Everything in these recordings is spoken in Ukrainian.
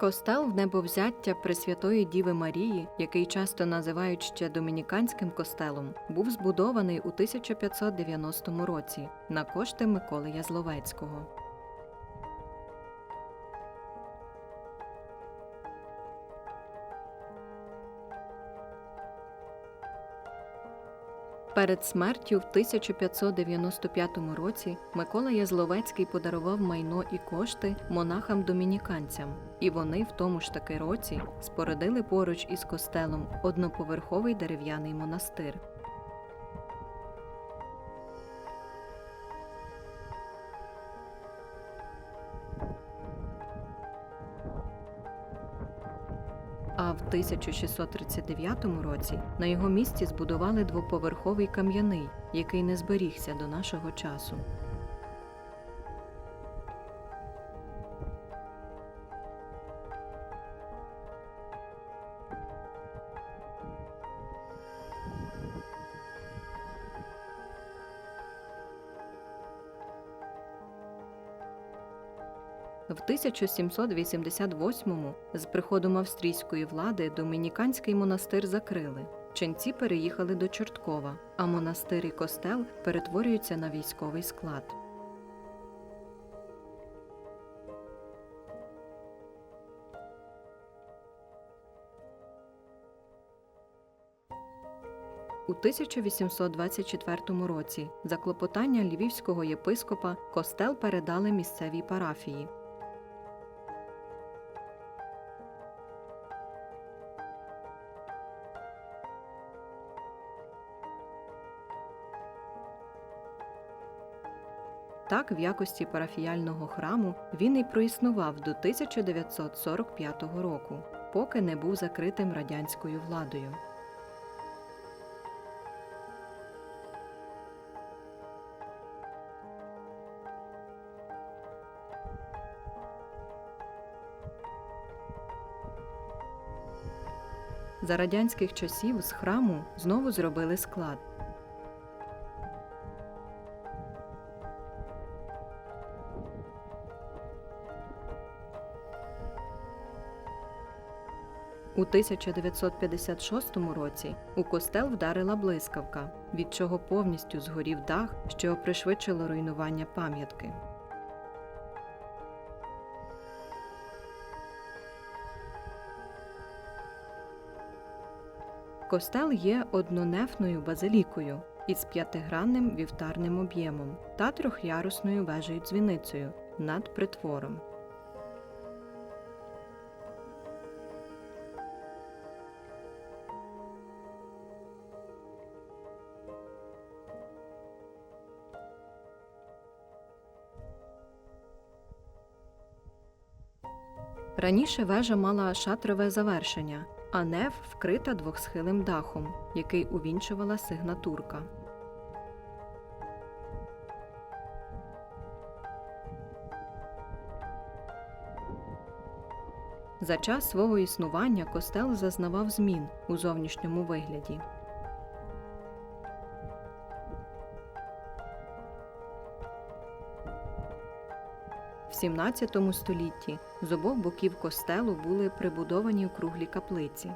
Костел в небовзяття Пресвятої Діви Марії, який часто називають ще Домініканським костелом, був збудований у 1590 році на кошти Миколи Язловецького. Перед смертю в 1595 році Микола Язловецький подарував майно і кошти монахам-домініканцям, і вони в тому ж таки році спорудили поруч із костелом одноповерховий дерев'яний монастир. А в 1639 році на його місці збудували двоповерховий кам'яний, який не зберігся до нашого часу. В 1788-му з приходом австрійської влади домініканський монастир закрили. Ченці переїхали до Чорткова, а монастир і костел перетворюються на військовий склад. У 1824 році за клопотання львівського єпископа костел передали місцевій парафії. Так, в якості парафіяльного храму він і проіснував до 1945 року, поки не був закритим радянською владою. За радянських часів з храму знову зробили склад. У 1956 році у костел вдарила блискавка, від чого повністю згорів дах, що пришвидшило руйнування пам'ятки. Костел є однонефною базилікою із п'ятигранним вівтарним об'ємом та трьохярусною вежею дзвіницею над притвором. Раніше вежа мала шатрове завершення, а неф вкрита двохсхилим дахом, який увінчувала сигнатурка. За час свого існування костел зазнавав змін у зовнішньому вигляді. В 17 столітті з обох боків костелу були прибудовані округлі каплиці.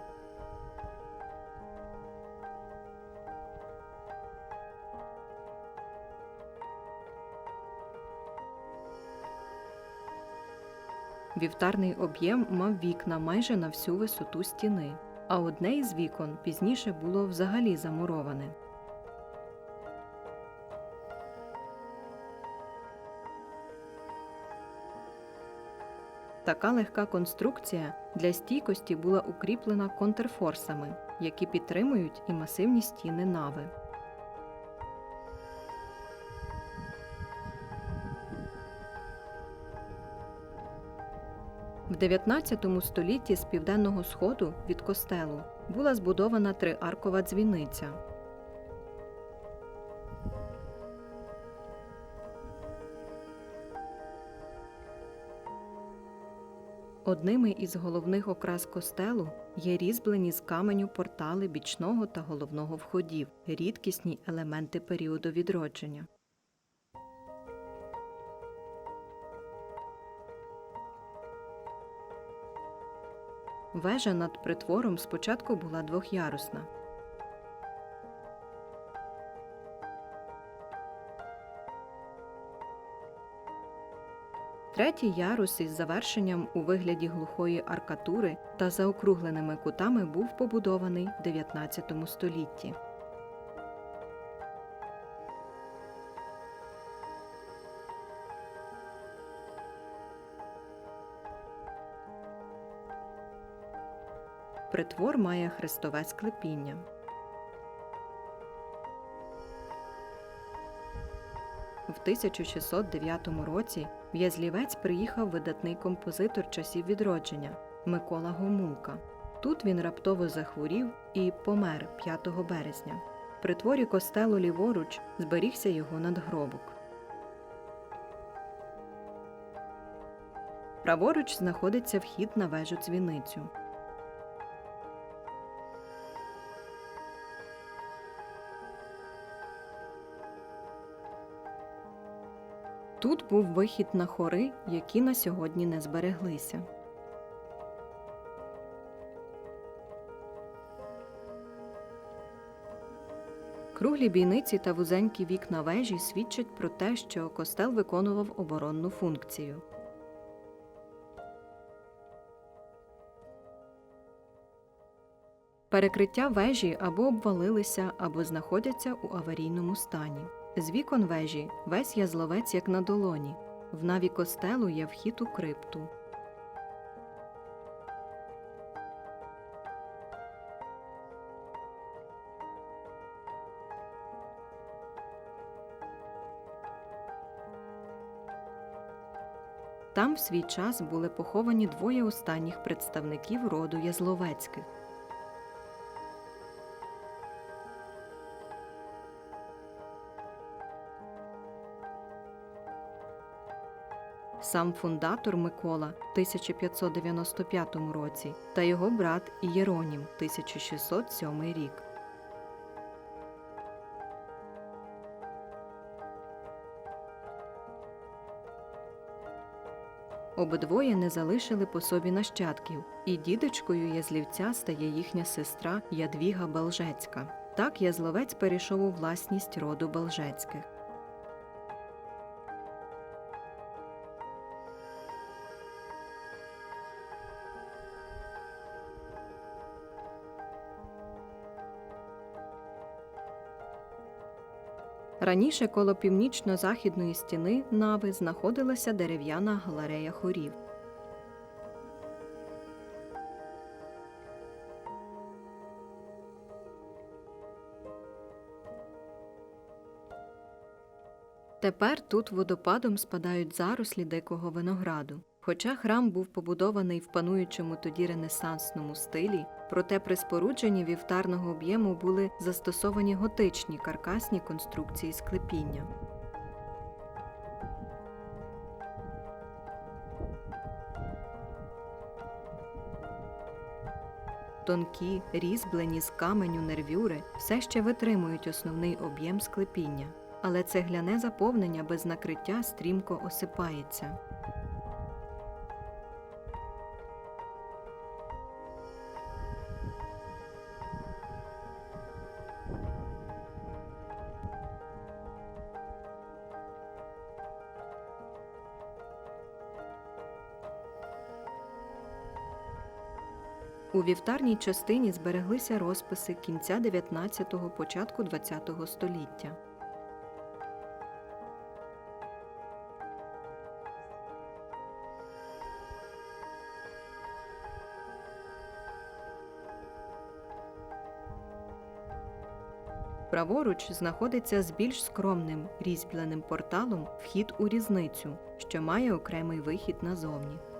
Вівтарний об'єм мав вікна майже на всю висоту стіни, а одне із вікон пізніше було взагалі замуроване. Така легка конструкція для стійкості була укріплена контрфорсами, які підтримують і масивні стіни нави. В 19 столітті з південного сходу від костелу була збудована триаркова дзвіниця. Одними із головних окрас костелу є різьблені з каменю портали бічного та головного входів, рідкісні елементи періоду відродження. Вежа над притвором спочатку була двохярусна. Третій ярус із завершенням у вигляді глухої аркатури та заокругленими кутами був побудований в 19 столітті. Притвор має хрестове склепіння. В 1609 році в Язлівець приїхав видатний композитор часів відродження Микола Гомулка. Тут він раптово захворів і помер 5 березня. При творі костелу ліворуч зберігся його надгробок. Праворуч знаходиться вхід на вежу дзвіницю. Тут був вихід на хори, які на сьогодні не збереглися. Круглі бійниці та вузенькі вікна вежі свідчать про те, що костел виконував оборонну функцію. Перекриття вежі або обвалилися, або знаходяться у аварійному стані. З вікон вежі весь язловець як на долоні. В наві костелу є вхід у крипту. Там в свій час були поховані двоє останніх представників роду Язловецьких. Сам фундатор Микола в 1595 році та його брат Ієронім 1607 рік. Обидвоє не залишили по собі нащадків, і дідочкою Язлівця стає їхня сестра Ядвіга Балжецька. Так Язловець перейшов у власність роду Балжецьких. Раніше коло північно-західної стіни нави знаходилася дерев'яна галерея хорів. Тепер тут водопадом спадають зарослі дикого винограду. Хоча храм був побудований в пануючому тоді ренесансному стилі, проте при спорудженні вівтарного об'єму були застосовані готичні каркасні конструкції склепіння. Тонкі, різьблені з каменю нервюри все ще витримують основний об'єм склепіння, але цегляне заповнення без накриття стрімко осипається. У вівтарній частині збереглися розписи кінця 19-го, початку 20-го століття. Праворуч знаходиться з більш скромним різьбленим порталом вхід у різницю, що має окремий вихід назовні.